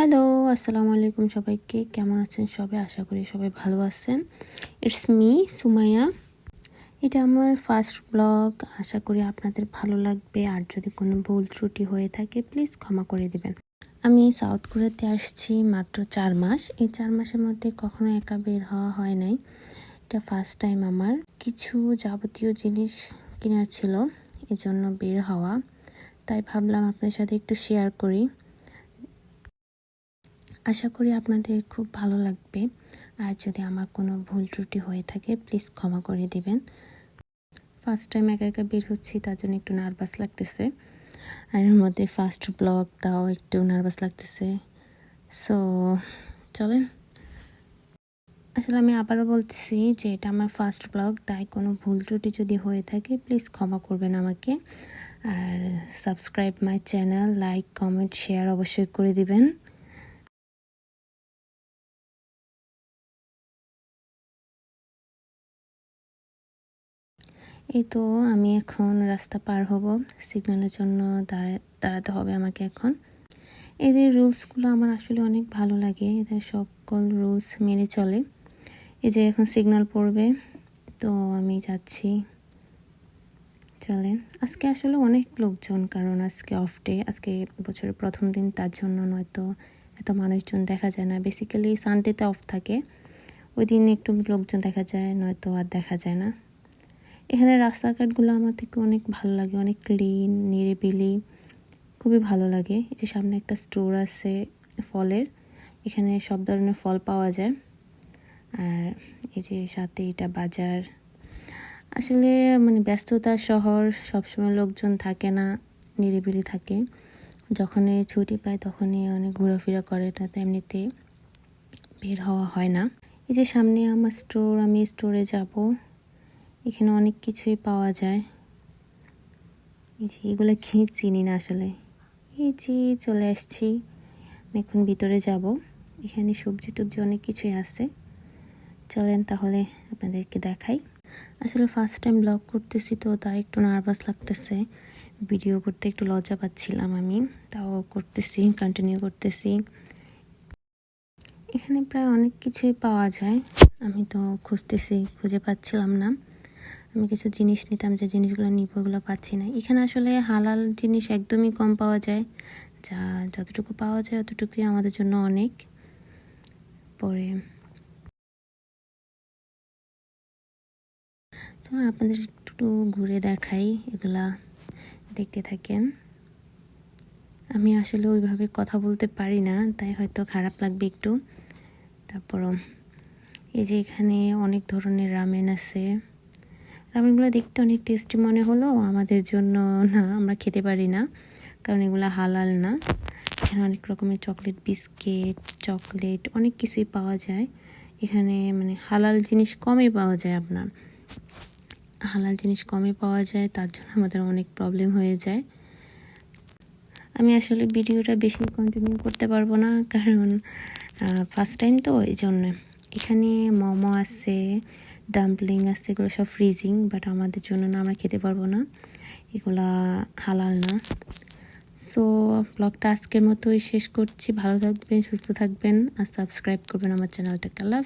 Hello, আসসালামু আলাইকুম সবাইকে। কেমন আছেন সবাই? আশা করি সবাই ভালো আছেন। It's me Sumaiya. এটা আমার ফার্স্ট ব্লগ আশা করি আপনাদের ভালো লাগবে। আর যদি কোনো ভুল ত্রুটি হয়ে থাকে প্লিজ ক্ষমা করে দেবেন। আমি সাউথ কোরিয়াতে আসছি মাত্র চার মাস। এই চার মাসের মধ্যে কখনো একা বের হওয়া হয় নাই। এটা ফার্স্ট টাইম আমার। কিছু যাবতীয় জিনিস কেনার ছিল, এজন্য বের হওয়া। তাই ভাবলাম আপনার সাথে একটু শেয়ার করি। আশা করি আপনাদের খুব ভালো লাগবে। আর যদি আমার কোনো ভুল ত্রুটি হয়ে থাকে প্লিজ ক্ষমা করে দিবেন। ফার্স্ট টাইম একা একা বের হচ্ছি, তার জন্য একটু নার্ভাস লাগতেছে। আর এর মধ্যে ফার্স্ট ব্লগ তাও একটু নার্ভাস লাগতেছে। সো চলেন। আসলে আমি আবারও বলতেছি যে এটা আমার ফার্স্ট ব্লগ তাই কোনো ভুল ত্রুটি যদি হয়ে থাকে প্লিজ ক্ষমা করবেন আমাকে। আর subscribe my channel like comment share অবশ্যই করে দিবেন। এই তো আমি এখন রাস্তা পার হব। সিগন্যালের জন্য দাঁড়া, দাঁড়াতে হবে আমাকে এখন। এদের রুলসগুলো আমার আসলে অনেক ভালো লাগে। এদের সকল রুলস মেনে চলে। এই যে এখন সিগন্যাল পড়বে। তো আমি যাচ্ছি। চলে আজকে আসলে অনেক লোকজন, কারণ আজকে অফ ডে আজকে বছরের প্রথম দিন, তার জন্য নয়তো এত মানুষজন দেখা যায় না। বেসিক্যালি সানডেতে অফ থাকে। ওই দিন একটু লোকজন দেখা যায়, নয়তো আর দেখা যায় না। এখানে রাস্তাঘাটগুলো আমার থেকে অনেক ভালো লাগে, অনেক ক্লিন নিরিবিলি, খুবই ভালো লাগে। এই যে সামনে একটা স্টোর আছে ফলের, এখানে সব ধরনের ফল পাওয়া যায়। আর এই যে সাথে এটা বাজার। আসলে মানে ব্যস্ততা শহর, সবসময় লোকজন থাকে না, নিরিবিলি থাকে। যখনই ছুটি পায় তখনই অনেক ঘোরাফেরা করে তাতে এমনিতে বের হওয়া হয় না। এই যে সামনে আমার স্টোর আমি স্টোরে যাব। এখানে অনেক কিছুই পাওয়া যায়। এই যে এগুলো কি চিনি না আসলে। এই যে চলে আসছি। আমি এখন ভিতরে যাব। এখানে সবজি টবজি অনেক কিছুই আছে। চলেন তাহলে আপনাদেরকে দেখাই। আসলে ফার্স্ট টাইম ব্লগ করতেছি তো, তাই একটু নার্ভাস লাগতেছে। ভিডিও করতে একটু লজ্জা পাচ্ছিলাম আমি। তাও করতেছি কন্টিনিউ করতেছি। এখানে প্রায় অনেক কিছুই পাওয়া যায়। আমি তো খুঁজতেছি, খুঁজে পাচ্ছিলাম না। আমি কিছু জিনিস নিতাম যে জিনিসগুলো নিব ওগুলো পাচ্ছি না। এখানে আসলে হালাল জিনিস একদমই কম পাওয়া যায়। যা যতটুকু পাওয়া যায় অতটুকুই আমাদের জন্য অনেক। পরে চলুন আপনাদের একটু ঘুরে দেখাই, এগুলা দেখতে থাকেন। আমি আসলে ওইভাবে কথা বলতে পারি না, তাই হয়তো খারাপ লাগবে একটু। তারপর এই যে এখানে অনেক ধরনের রামেন আছে। রামেনগুলো দেখতে অনেক টেস্টি মনে হলো, আমাদের জন্য না, আমরা খেতে পারি না, কারণ এগুলো হালাল না। এখানে অনেক রকমের চকলেট বিস্কিট চকলেট অনেক কিছুই পাওয়া যায়। এখানে মানে হালাল জিনিস কমে পাওয়া যায় আপনার। হালাল জিনিস কমে পাওয়া যায়, তার জন্য আমাদের অনেক প্রবলেম হয়ে যায়। আমি আসলে ভিডিওটা বেশি কন্টিনিউ করতে পারব না, কারণ ফার্স্ট টাইম তো এই জন্য এখানে মোমো আছে ডাম্পলিং আছে, এগুলো সব ফ্রিজিং বাট আমাদের জন্য না, আমরা খেতে পারব না। এগুলা হালাল না। সো ব্লগটা আজকের মতোই শেষ করছি। ভালো থাকবেন, সুস্থ থাকবেন, আর সাবস্ক্রাইব করবেন আমার চ্যানেলটাকে আল্লাহ